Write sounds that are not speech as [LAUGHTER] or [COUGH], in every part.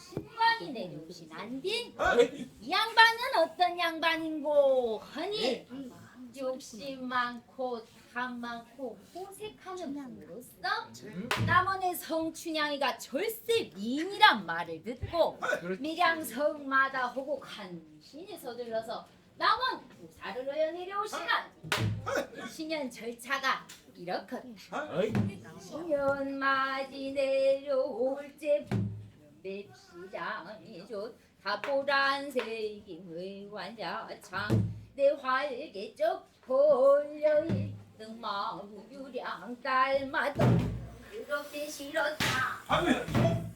신광이 내려오신 안빈 이. 양반은 어떤 양반인고? 하니 욕심 많고 탐 많고 호색하는 분으로서 남원의 성춘향이가 절세 미인이란 말을 듣고 밀양성마다 호고 간신히 서둘러서 남원 부사를 하여 내려오시간 신년 절차가 이렇게 신년 맞이 내려올 때 맵시장이 좋 다보란색이 외완자창. 내 활개 쩍 벌려 있던 마루 유량 딸마다. 그렇게 싫었다.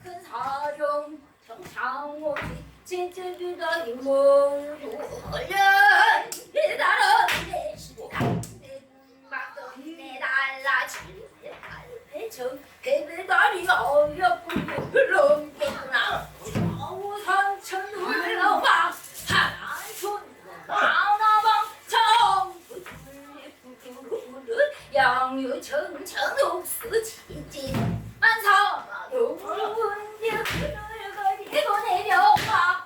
큰 사정 정상호지 진짜비가 이몸 돌려 내 나라 내 시간 내 막도 내 달라지. 저 배배다리가 어렵군 흘렁구나 우상천 흘러봐 하나손 하나방 정부르르 양유천 천옥수 지지 만사마 동문대 그늘 거리고 내려와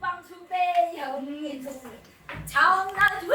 방수배 형이 동 장나주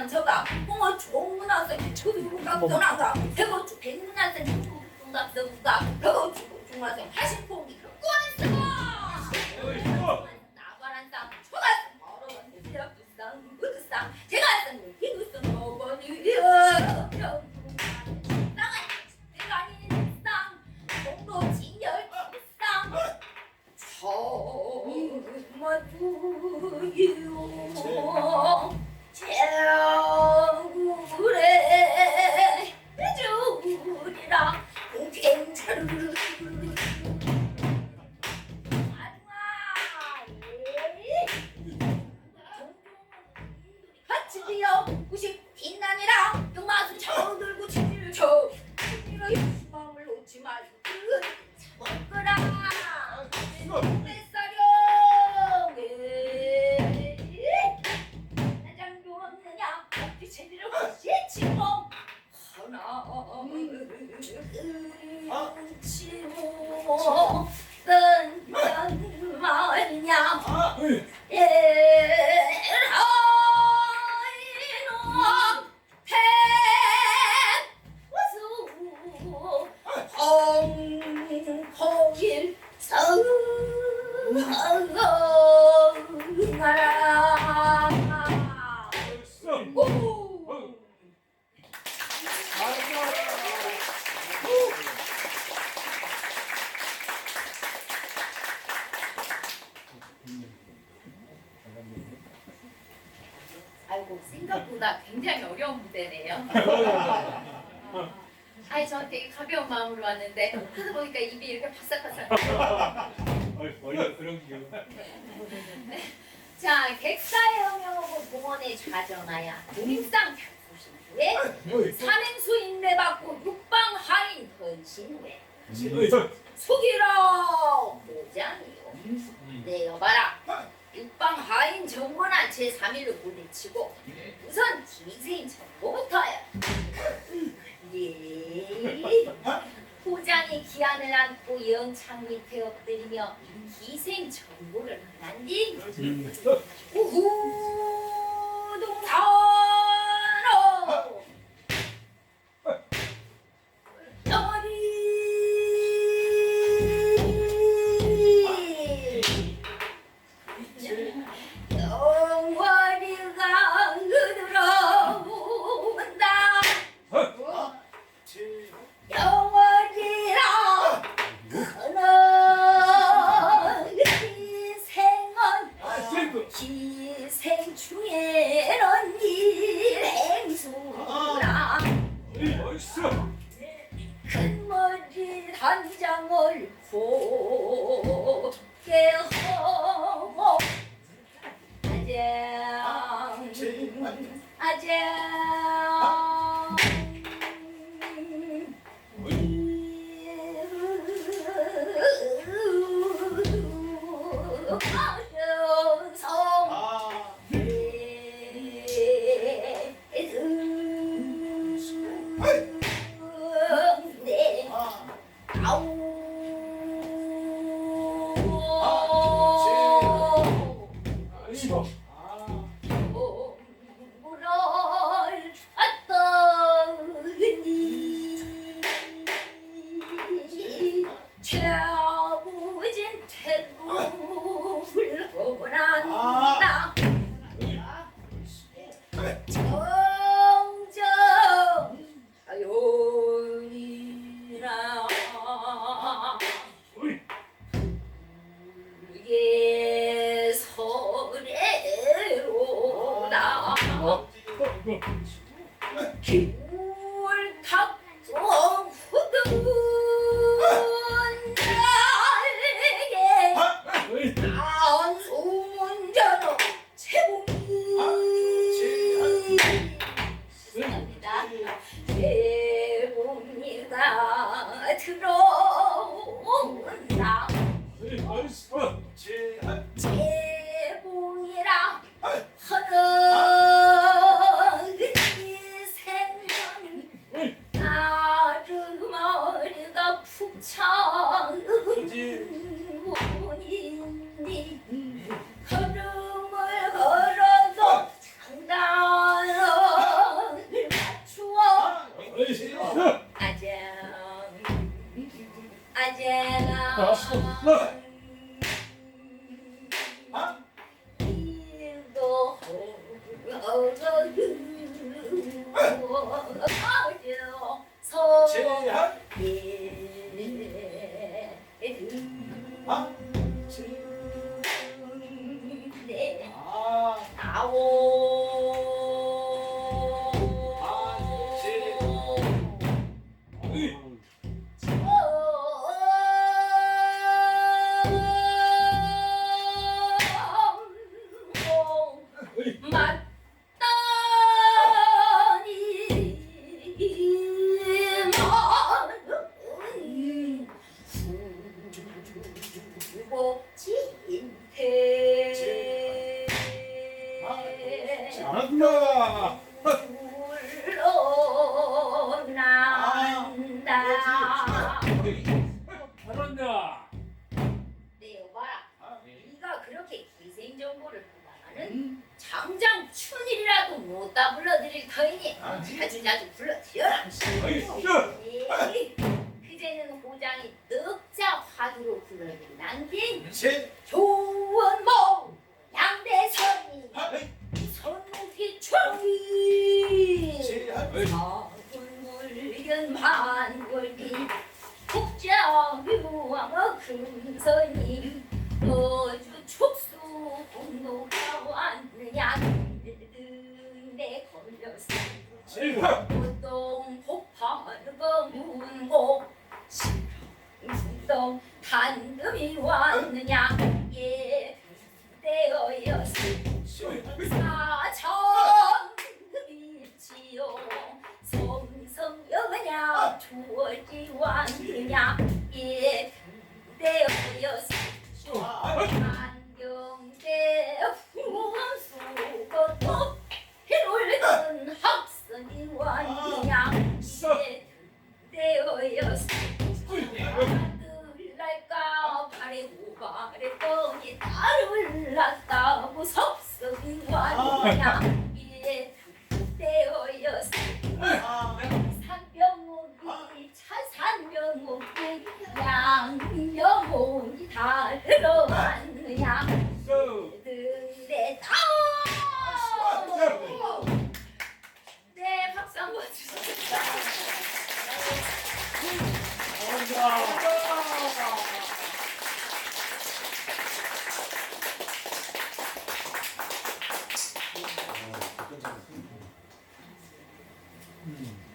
남자가 홍어 좋은 아들 그리고 나 변하다 배고 죽 백문 아들 누가 누가 배고 죽 중학생 80 왔는데 하다 보니까 입이 이렇게 바싹바싹. 원래 그런 기분. 자 객사의 봉헌의 좌전하야 독립상 편소신 후에 삼행수 인내받고 육방 하인 헌신 후에 속이라 보장이요. 네 여봐라. 육방 하인 정권한 제3일을 물리치고 우선 기생 정보부터야 예 포장이 기한을 안고 영창 밑에 엎드리며 기생 정보를 만난 뒤 우후 동산호 Hey! she 아장 사불물견 만골기 국자유왕의 금선이 어주 촉수 공로가 왔느냐. 내 걸렸어. 보통 폭발과 문고 신동 단금이 왔느냐. 예 사천 성성여냐 주어지 왔느냐 예 되어였어 안경대 후원수고도 해올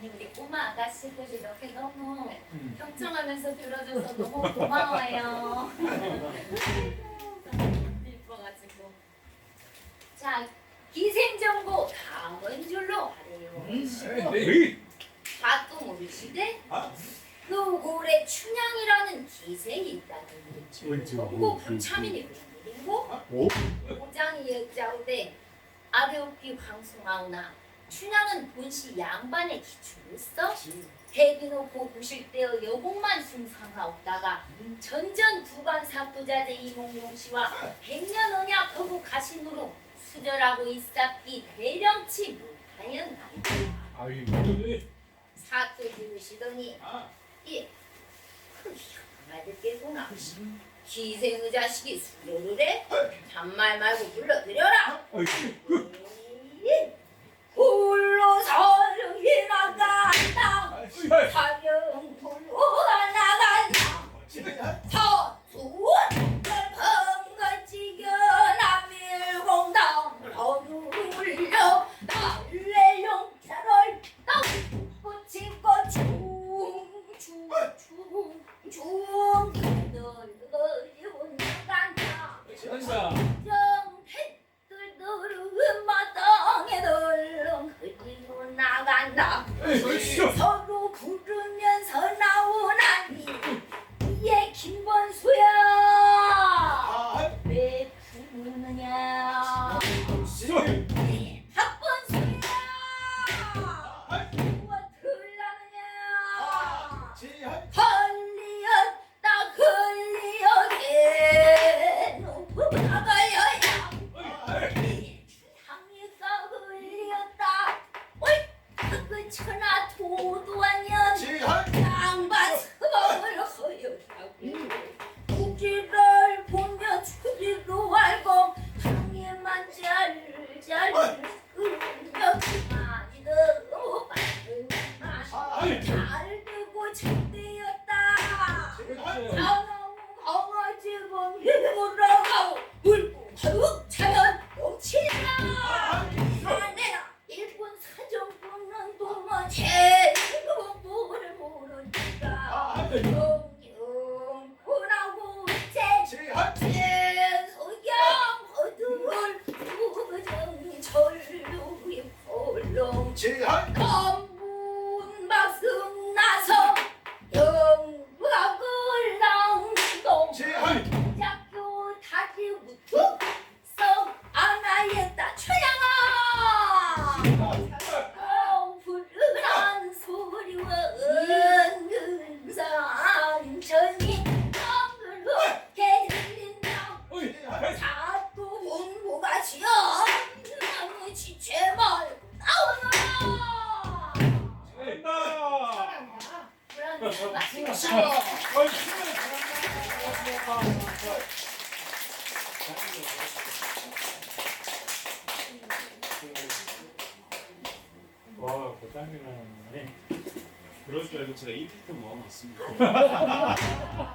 우리 꼬마 아가씨들이 이렇게 너무 평정하면서 들어줘서 너무 고마워요. 예뻐가지고. [LAUGHS] 자, 기생정보 다음은 줄로 하래요. 에이. 가끔 우리 시대 그 올해 춘향이라는 기생이 있다는 거지. 그거 불참이니 그리고 오장이 여자우대 아래옵기 황송하오나 춘향은 본시 양반의 기출로서 대비놓고 구실대어 여공만 숭상하옵다가 전전 두관 사부자재 이몽룡 씨와 백년 언약 거부 가신으로 수절하고 있었기 대령치 못하였나이다. 사또 지으시더니 예, 맞을게구나. 기생의 자식이 수료를 해? 잔말 말고. 어이씨. 예. 홀로 서름이 나간다. 어이씨. 사령 홀로 나간다. 서수원 잘한다. 정택들 너르만 소양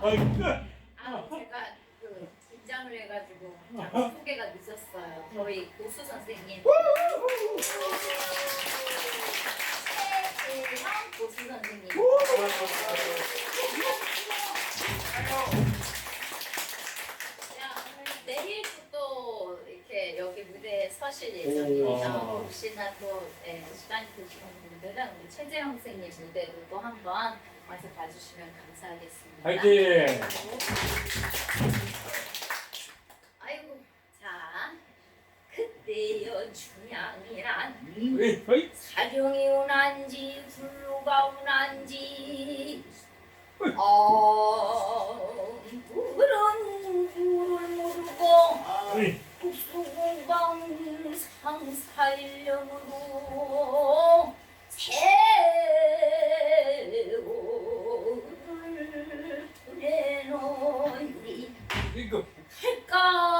아이, 아 제가 그 긴장을 해가지고 잠시 소개가 늦었어요. 저희 고수 선생님. 최재형 고수 선생님 자, 오늘 내일 또 이렇게 여기 무 대에 서실 예정입니다. 오. 혹시나 또 네, 시간이 되시는 분들은 우리 최재형 선생님 무대도 또 한번 와서 봐주시면 감사하겠습니다. 화이팅! 아이고, 자, 그때여 중양이란 어이, 어이, 사령이 운한지 불로가 운한지 어 물은 물을 모르고 어이. 국수공방 상살령으로 새우를 내놓으니 이거, 할까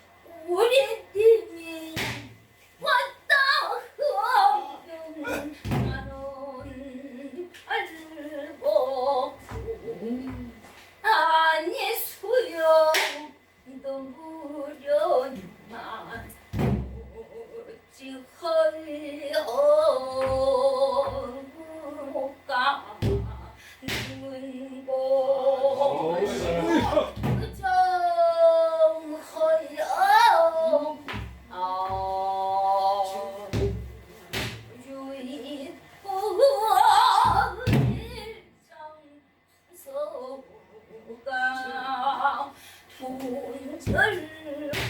분절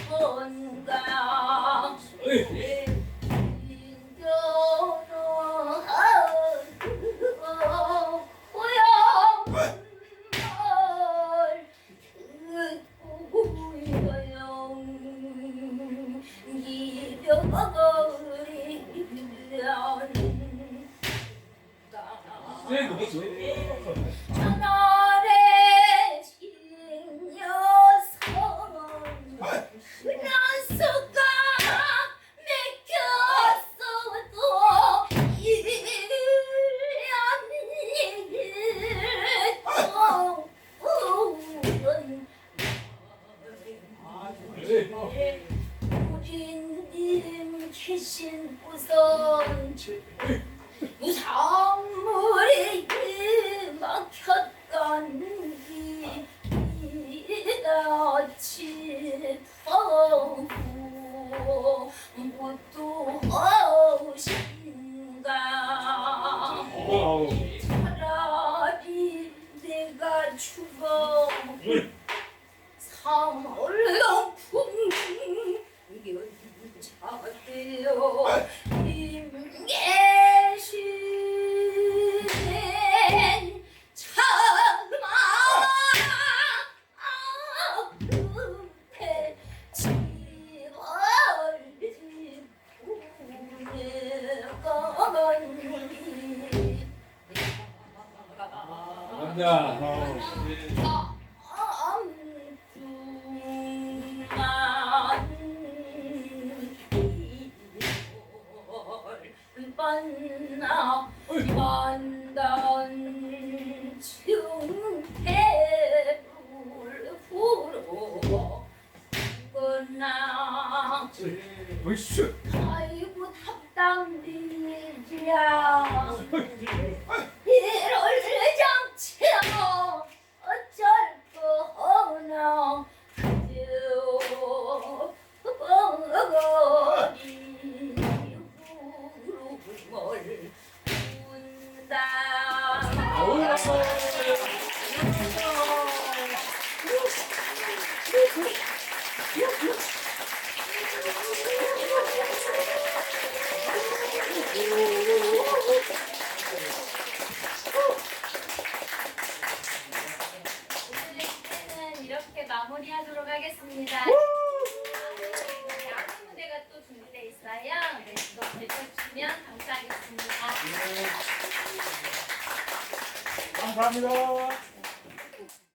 건가 우선 무상물이 막혔